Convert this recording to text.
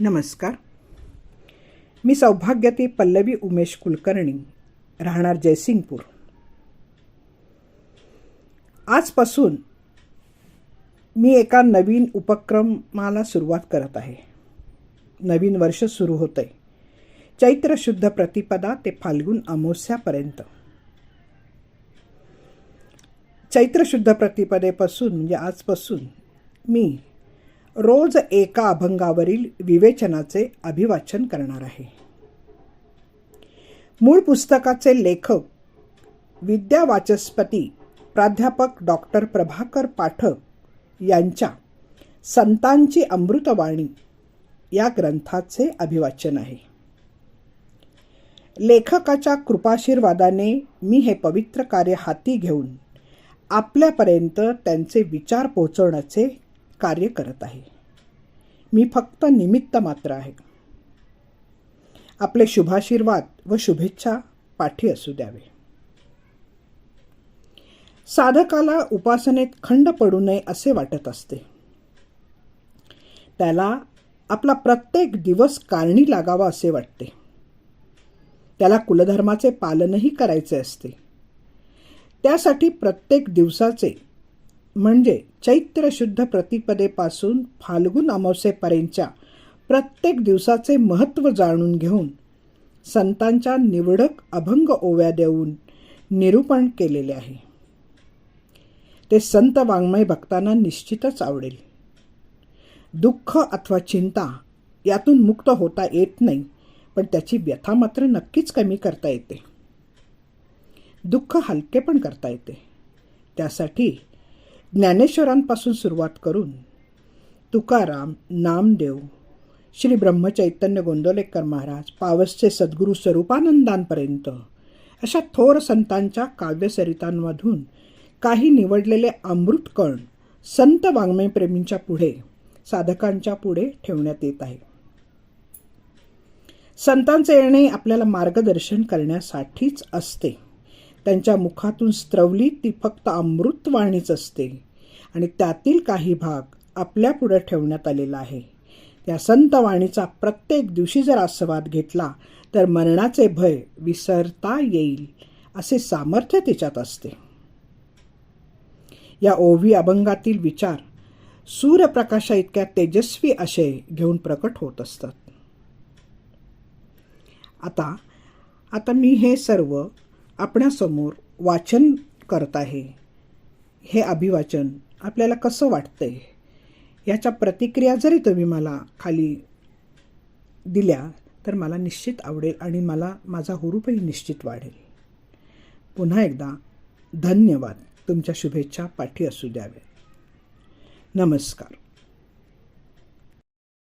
नमस्कार. मी सौभाग्यती पल्लवी उमेश कुलकर्णी राहणार जयसिंगपूर. आजपासून मी एका नवीन उपक्रमाला सुरुवात करत आहे. नवीन वर्ष सुरू होतं आहे चैत्र शुद्ध प्रतिपदा ते फाल्गुन अमावस्यापर्यंत. चैत्र शुद्ध प्रतिपदेपासून म्हणजे आजपासून मी रोज एका अभंगावरील विवेचनाचे अभिवाचन करणार आहे. मूळ पुस्तकाचे लेखक विद्यावाचस्पती प्राध्यापक डॉक्टर प्रभाकर पाठक यांच्या संतांची अमृतवाणी या ग्रंथाचे अभिवाचन आहे. लेखकाच्या कृपाशीर्वादाने मी हे पवित्र कार्य हाती घेऊन आपल्यापर्यंत त्यांचे विचार पोहोचवण्याचे कार्य करत आहे. मी फक्त निमित्त मात्र आहे. आपले शुभाशीर्वाद व शुभेच्छा पाठी असू द्यावे. साधकाला उपासनेत खंड पडू नये असे वाटत असते. त्याला आपला प्रत्येक दिवस कारणी लागावा असे वाटते. त्याला कुलधर्माचे पालनही करायचे असते. त्यासाठी प्रत्येक दिवसाचे म्हणजे चैत्र शुद्ध प्रतिपदेपासून फाल्गुन अमावस्येपर्यंतच्या प्रत्येक दिवसाचे महत्त्व जाणून घेऊन संतांच्या निवडक अभंग ओव्या देऊन निरूपण केलेले आहे. ते संत वाङ्मय भक्तांना निश्चितच आवडेल. दुःख अथवा चिंता यातून मुक्त होता येत नाही पण त्याची व्यथा मात्र नक्कीच कमी करता येते. दुःख हलके पण करता येते. त्यासाठी ज्ञानेश्वरांपासून सुरुवात करून तुकाराम नामदेव श्री ब्रह्मचैतन्य गोंदोलेकर महाराज पावसचे सद्गुरू स्वरूपानंदांपर्यंत अशा थोर संतांच्या काव्यसरितांमधून काही निवडलेले अमृतकण संत वाङ्मयप्रेमींच्या पुढे साधकांच्या पुढे ठेवण्यात येत आहे. संतांचे येणे आपल्याला मार्गदर्शन करण्यासाठीच असते. त्यांच्या मुखातून स्त्रवली ती फक्त अमृतवाणीच असते. आणि त्यातील काही भाग आपल्या पुढे ठेवण्यात आलेला आहे. या संतवाणीचा प्रत्येक दिवशी जर आस्वाद घेतला तर मरणाचे भय विसरता येईल असे सामर्थ्य तिच्यात असते. या ओवी अभंगातील विचार सूर्यप्रकाशा इतक्या तेजस्वी आशय घेऊन प्रकट होत असतात. आता आता मी हे सर्व आपणासमोर वाचन करत आहे. हे अभिवाचन आपल्याला कसं वाटतंय? याच्या प्रतिक्रिया जरी तुम्ही मला खाली दिल्या तर मला निश्चित आवडेल आणि मला माझा हुरूपही निश्चित वाढेल. पुन्हा एकदा धन्यवाद. तुमच्या शुभेच्छा पाठी असू द्यावे नमस्कार.